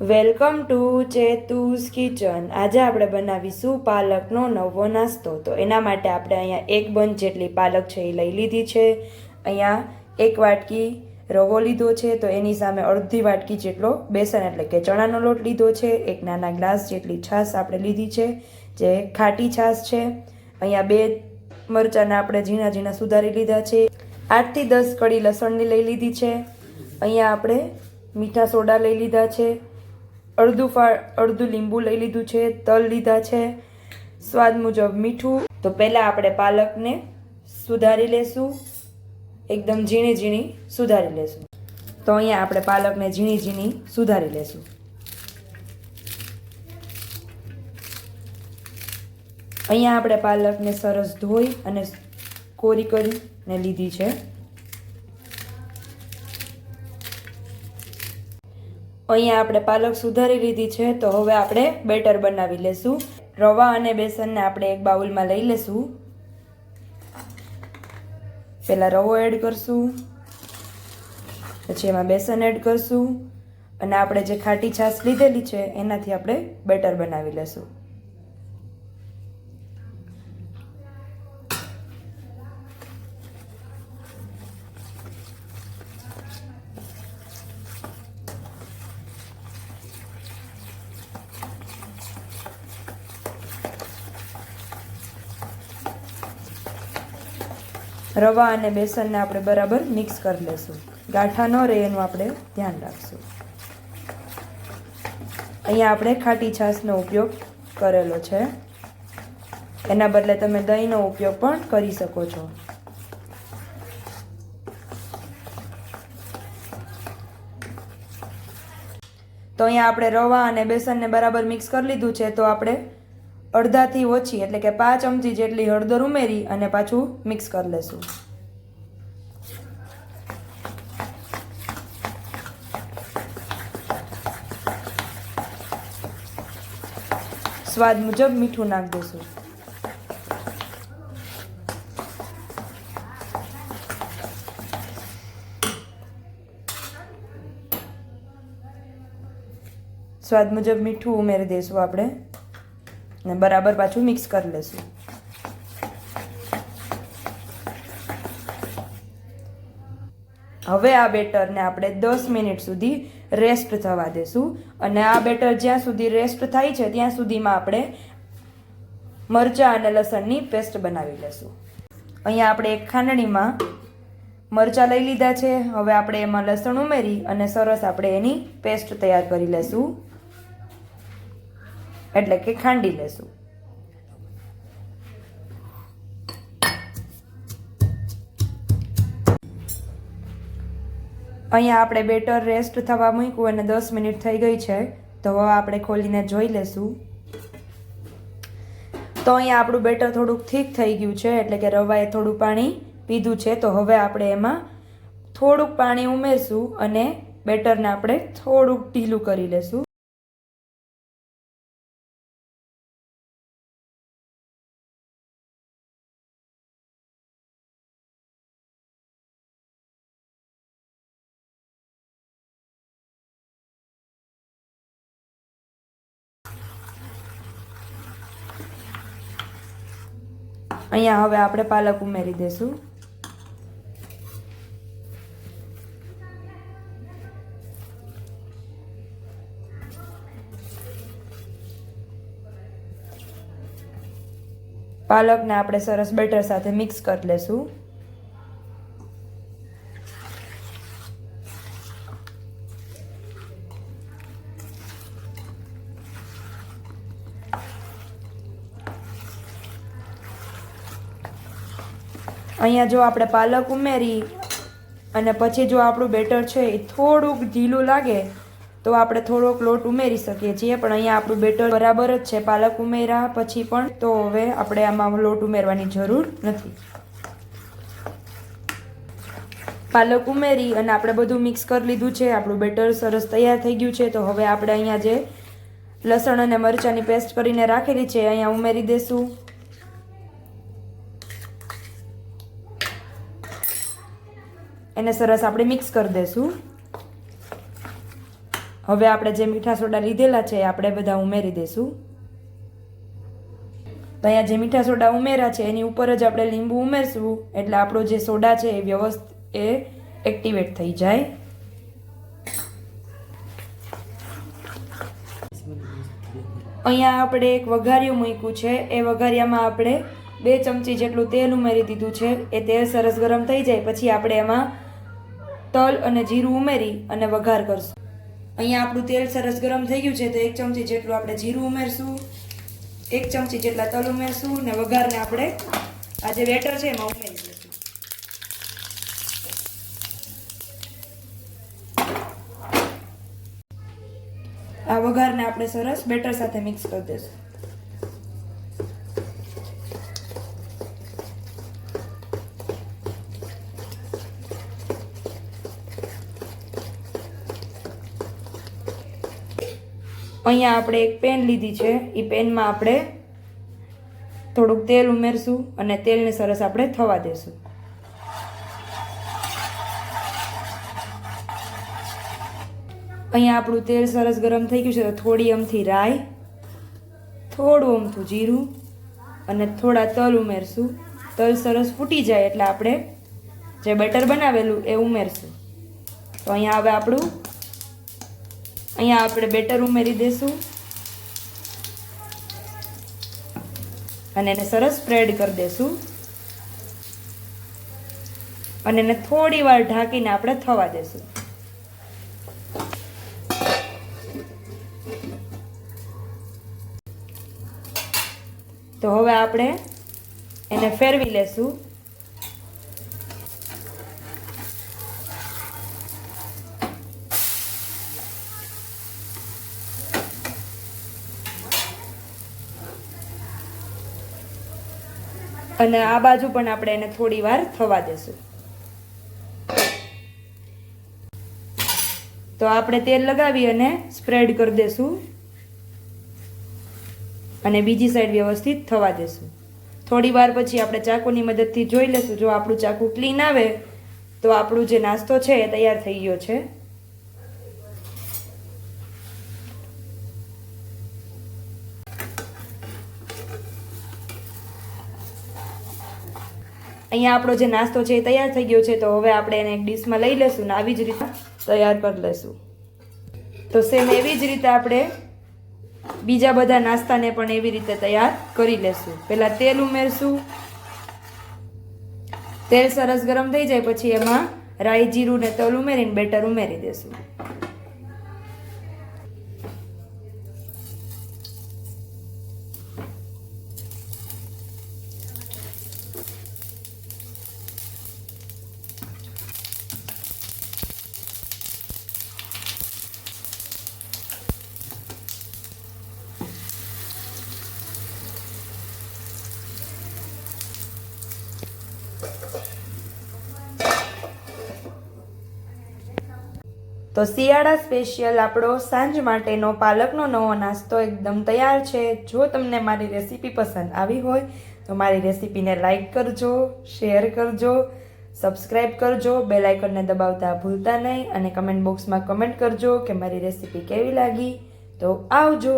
Welcome to ચેતુસ kitchen. આજે આપણે બનાવીશું પાલકનો નવો નાસ્તો. તો એના માટે આપણે અહીંયા એક બંચ જેટલી પાલક છે એ લઈ લીધી છે. અહીંયા એક વાટકી રવો લીધો છે, તો એની સામે અડધી વાટકી જેટલો બેસન એટલે કે ચણાનો લોટ લીધો છે, એક નાના ગ્લાસ જેટલી છાશ આપણે લીધી છે, જે ખાટી છાશ છે. અહીંયા બે મરચાંના આપણે ઝીણા ઝીણા સુધારી લીધા છે. આઠથી દસ કડી લસણની લઈ લીધી છે. અહીંયા આપણે મીઠા સોડા લઈ લીધા છે. અડધું ફા અડધું લીંબુ લઈ લીધું છે, તલ લીધા છે, સ્વાદ મુજબ મીઠું. તો પહેલાં આપણે પાલકને સુધારી લેશું, એકદમ ઝીણી ઝીણી સુધારી લેશું. તો અહીંયા આપણે પાલકને ઝીણી ઝીણી સુધારી લેશું. અહીંયા આપણે પાલકને સરસ ધોઈ અને કોરી કરીને લીધી છે. અહીંયા આપણે પાલક સુધારી લીધી છે, તો હવે આપણે બેટર બનાવી લેશું. રવા અને બેસનને આપણે એક બાઉલમાં લઈ લેશું. પહેલાં રવો એડ કરશું. પછી એમાં બેસન એડ કરશું. અને આપણે જે ખાટી છાશ લીધેલી છે, એનાથી આપણે બેટર બનાવી લેશું. રવા અને બેસનને આપણે બરાબર મિક્સ કરી લેશું. ગાંઠા ન રહે એનું આપણે ધ્યાન રાખશું. અહીંયા આપણે ખાટી છાશનો ઉપયોગ કરેલો છે. એના બદલે તમે દહીંનો ઉપયોગ પણ કરી શકો છો. તો અહીંયા આપણે રવા અને બેસનને બરાબર મિક્સ કરી લીધું છે, તો આપણે અડધાથી ઓછી, એટલે કે પાંચ ચમચી જેટલી હળદર ઉમેરી અને પાછું મિક્સ કરી લેશું. સ્વાદ મુજબ મીઠું નાખ દઈશું સ્વાદ મુજબ મીઠું ઉમેરી દઈશું આપણે. અને બરાબર પાછું મિક્સ કરી લેશું. હવે આ બેટરને આપણે દસ મિનિટ સુધી રેસ્ટ થવા દેશું અને આ બેટર જ્યાં સુધી રેસ્ટ થાય છે, ત્યાં સુધીમાં આપણે મરચાં અને લસણની પેસ્ટ બનાવી લેશું. અહીંયા આપણે એક ખાંડણીમાં મરચાં લઈ લીધા છે. હવે આપણે એમાં લસણ ઉમેરી અને સરસ આપણે એની પેસ્ટ તૈયાર કરી લેશું. એટલે કે ખાંડી લેશું. અહીંયા આપણે બેટર રેસ્ટ થવા મૂક્યું અને દસ મિનિટ થઈ ગઈ છે. તો હવે આપણે ખોલીને જોઈ લેશું. તો અહીંયા આપણું બેટર થોડુંક થીક થઈ ગયું છે, એટલે કે રવાએ થોડું પાણી પીધું છે. તો હવે આપણે એમાં થોડુંક પાણી ઉમેરશું અને બેટરને આપણે થોડુંક ઢીલું કરી લેશું. અહીંયા હવે આપણે પાલક ઉમેરી દઈશું પાલકને આપણે સરસ બેટર સાથે મિક્સ કરી લેશું. અહીંયા જો આપણે પાલક ઉમેરી અને પછી જો આપણું બેટર છે એ થોડુંક ઢીલું લાગે, તો આપણે થોડોક લોટ ઉમેરી શકીએ છીએ. પણ અહીંયા આપણું બેટર બરાબર જ છે. પાલક ઉમેર્યા પછી પણ તો હવે આપણે આમાં લોટ ઉમેરવાની જરૂર નથી. પાલક ઉમેરી અને આપણે બધું મિક્સ કરી લીધું છે. આપણું બેટર સરસ તૈયાર થઈ ગયું છે. તો હવે આપણે અહીંયા જે લસણ અને મરચાંની પેસ્ટ કરીને રાખેલી છે, અહીંયા ઉમેરી દઈશું એને સરસ આપણે મિક્સ કરી દઈશું હવે આપણે જે મીઠા સોડા લીધેલા છે એ આપણે બધા ઉમેરી દઈશું તો અહીંયા જે મીઠા સોડા ઉમેર્યા છે, એની ઉપર જ આપણે લીંબુ ઉમેરશું, એટલે આપણો જે સોડા છે એ વ્યવસ્થિત એ એક્ટિવેટ થઈ જાય. અહીંયા આપણે એક વઘારિયું મૂક્યું છે, એ વઘારિયામાં આપણે બે ચમચી જેટલું તેલ ઉમેરી દીધું છે, એ તેલ સરસ ગરમ થઈ જાય, પછી આપણે એમાં તલ અને જીરું ઉમેરી અને વઘાર કરશું. અહીંયા આપણું તેલ સરસ ગરમ થઈ ગયું છે તો એક ચમચી જેટલું આપણે જીરું ઉમેરશું, એક ચમચી જેટલા તલ ઉમેરશું ને વઘારને આપણે આ જે બેટર છે એમાં ઉમેરી દઈશું આ વઘારને આપણે સરસ બેટર સાથે મિક્સ કરી દઈશું અહીંયા આપણે એક પેન લીધી છે. એ પેનમાં આપણે થોડુંક તેલ ઉમેરશું અને તેલને સરસ આપણે થવા દેશું. અહીંયા આપણું તેલ સરસ ગરમ થઈ ગયું છે તો થોડી અમથી રાઈ, થોડું અમથું જીરું અને થોડા તલ ઉમેરશું. તલ સરસ ફૂટી જાય એટલે આપણે જે બટર બનાવેલું એ ઉમેરશું. તો અહીંયા હવે આપણું અહીંયા આપણે બેટર ઉમેરી દઈશું અને એને સરસ સ્પ્રેડ કરી દઈશું અને એને થોડી વાર ઢાંકીને આપણે થવા દઈશું તો હવે આપણે એને ફેરવી લેશું. અને આ બાજુ પણ આપણે એને થોડી વાર થવા દેશું. તો આપણે તેલ લગાવી અને સ્પ્રેડ કરી દેશું. અને બીજી સાઈડ વ્યવસ્થિત થવા દેશું. થોડી વાર પછી આપણે ચાકુની મદદથી જોઈ લેશું. જો આપણું ચાકુ ક્લીન આવે, તો આપણું જે નાસ્તો છે એ તૈયાર થઈ ગયો છે. અહીંયા આપણો જે નાસ્તો છે એ તૈયાર થઈ ગયો છે, તો હવે આપણે એને એક ડીશમાં લઈ લેશું ને આવી જ રીતે તૈયાર કરી લેશું તો સેમ એવી જ રીતે આપણે બીજા બધા નાસ્તાને પણ એવી રીતે તૈયાર કરી લેશું પહેલાં તેલ ઉમેરશું. તેલ સરસ ગરમ થઈ જાય, પછી એમાં રાઈ જીરું ને તલ ઉમેરીને બેટર ઉમેરી દેશું. તો શિયાળા સ્પેશિયલ આપણો સાંજ માટેનો પાલકનો નવો નાસ્તો એકદમ તૈયાર છે. જો તમને મારી રેસીપી પસંદ આવી હોય, તો મારી રેસીપીને લાઈક કરજો, શેર કરજો સબસ્ક્રાઈબ કરજો, બેલ આઇકનને દબાવતા ભૂલતા નહીં અને કમેન્ટ બોક્સમાં કમેન્ટ કરજો કે મારી રેસીપી કેવી લાગી. તો આવજો.